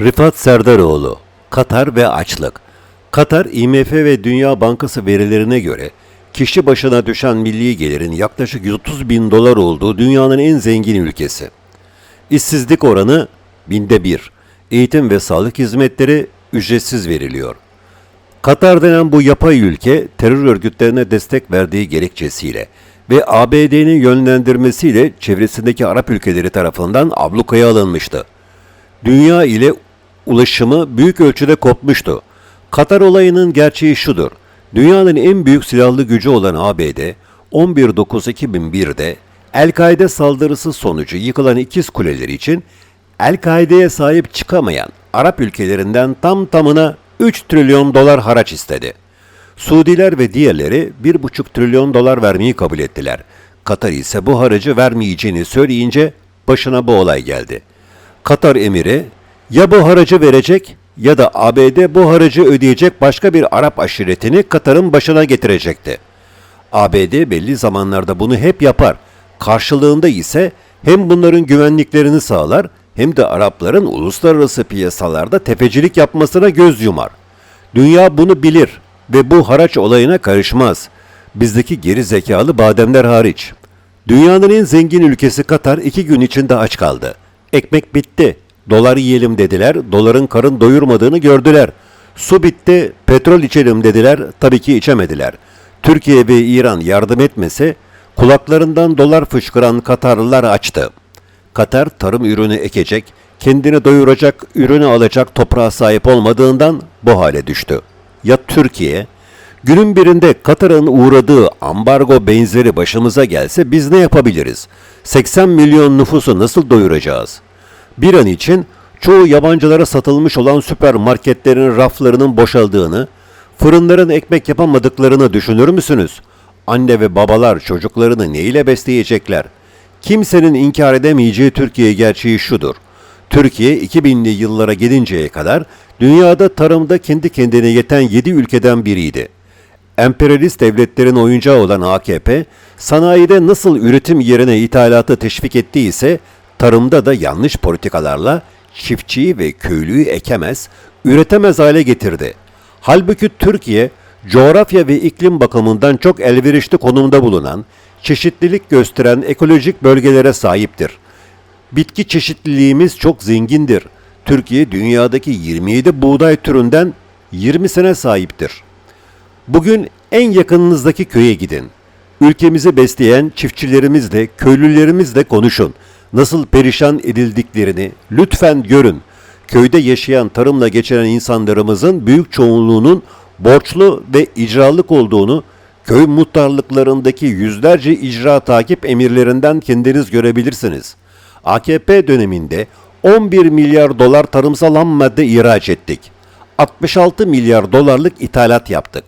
Rıfat Serdaroğlu, Katar ve açlık. Katar, IMF ve Dünya Bankası verilerine göre kişi başına düşen milli gelirin yaklaşık 130 bin dolar olduğu dünyanın en zengin ülkesi. İşsizlik oranı binde bir. Eğitim ve sağlık hizmetleri ücretsiz veriliyor. Katar denen bu yapay ülke terör örgütlerine destek verdiği gerekçesiyle ve ABD'nin yönlendirmesiyle çevresindeki Arap ülkeleri tarafından ablukaya alınmıştı dünya ile ulaşımı büyük ölçüde kopmuştu. Katar olayının gerçeği şudur. Dünyanın en büyük silahlı gücü olan ABD, 11.9.2001'de El-Kaide saldırısı sonucu yıkılan ikiz kuleleri için El-Kaide'ye sahip çıkamayan Arap ülkelerinden tam tamına 3 trilyon dolar haraç istedi. Suudiler ve diğerleri 1,5 trilyon dolar vermeyi kabul ettiler. Katar ise bu haracı vermeyeceğini söyleyince başına bu olay geldi. Katar emiri ya bu haracı verecek ya da ABD bu haracı ödeyecek başka bir Arap aşiretini Katar'ın başına getirecekti. ABD belli zamanlarda bunu hep yapar. Karşılığında ise hem bunların güvenliklerini sağlar hem de Arapların uluslararası piyasalarda tefecilik yapmasına göz yumar. Dünya bunu bilir ve bu haraç olayına karışmaz. Bizdeki geri zekalı bademler hariç. Dünyanın en zengin ülkesi Katar iki gün içinde aç kaldı. Ekmek bitti. Dolar yiyelim dediler. Doların karın doyurmadığını gördüler. Su bitti. Petrol içelim dediler. Tabii ki içemediler. Türkiye ve İran yardım etmese kulaklarından dolar fışkıran Katarlılar açtı. Katar tarım ürünü ekecek, kendini doyuracak, ürünü alacak toprağa sahip olmadığından bu hale düştü. Ya Türkiye? Günün birinde Katar'ın uğradığı ambargo benzeri başımıza gelse biz ne yapabiliriz? 80 milyon nüfusu nasıl doyuracağız? Bir an için çoğu yabancılara satılmış olan süpermarketlerin raflarının boşaldığını, fırınların ekmek yapamadıklarını düşünür müsünüz? Anne ve babalar çocuklarını neyle besleyecekler? Kimsenin inkar edemeyeceği Türkiye gerçeği şudur. Türkiye 2000'li yıllara gelinceye kadar dünyada tarımda kendi kendine yeten 7 ülkeden biriydi. Emperyalist devletlerin oyuncağı olan AKP, sanayide nasıl üretim yerine ithalatı teşvik ettiyse, tarımda da yanlış politikalarla çiftçiyi ve köylüyü ekemez, üretemez hale getirdi. Halbuki Türkiye, coğrafya ve iklim bakımından çok elverişli konumda bulunan, çeşitlilik gösteren ekolojik bölgelere sahiptir. Bitki çeşitliliğimiz çok zengindir. Türkiye dünyadaki 27 buğday türünden 20'sine sahiptir. Bugün en yakınınızdaki köye gidin. Ülkemizi besleyen çiftçilerimizle, köylülerimizle konuşun. Nasıl perişan edildiklerini lütfen görün. Köyde yaşayan, tarımla geçinen insanlarımızın büyük çoğunluğunun borçlu ve icralık olduğunu, köy muhtarlıklarındaki yüzlerce icra takip emirlerinden kendiniz görebilirsiniz. AKP döneminde 11 milyar dolar tarımsal ham madde ihraç ettik. 66 milyar dolarlık ithalat yaptık.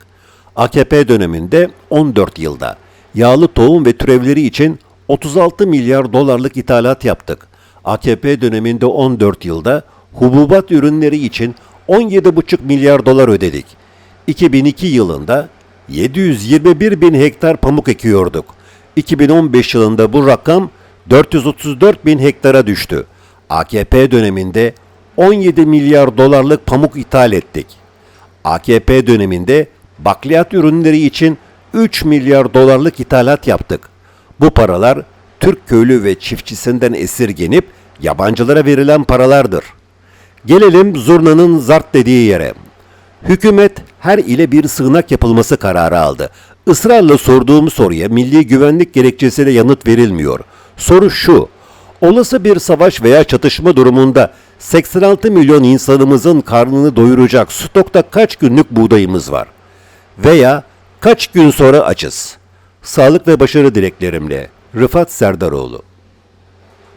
AKP döneminde 14 yılda yağlı tohum ve türevleri için 36 milyar dolarlık ithalat yaptık. AKP döneminde 14 yılda hububat ürünleri için 17,5 milyar dolar ödedik. 2002 yılında 721 bin hektar pamuk ekiyorduk. 2015 yılında bu rakam 434 bin hektara düştü. AKP döneminde 17 milyar dolarlık pamuk ithal ettik. AKP döneminde bakliyat ürünleri için 3 milyar dolarlık ithalat yaptık. Bu paralar Türk köylü ve çiftçisinden esirgenip yabancılara verilen paralardır. Gelelim zurnanın zart dediği yere. Hükümet her ile bir sığınak yapılması kararı aldı. Israrla sorduğum soruya milli güvenlik gerekçesiyle yanıt verilmiyor. Soru şu. Olası bir savaş veya çatışma durumunda 86 milyon insanımızın karnını doyuracak stokta kaç günlük buğdayımız var? Veya kaç gün sonra açız? Sağlık ve başarı dileklerimle Rıfat Serdaroğlu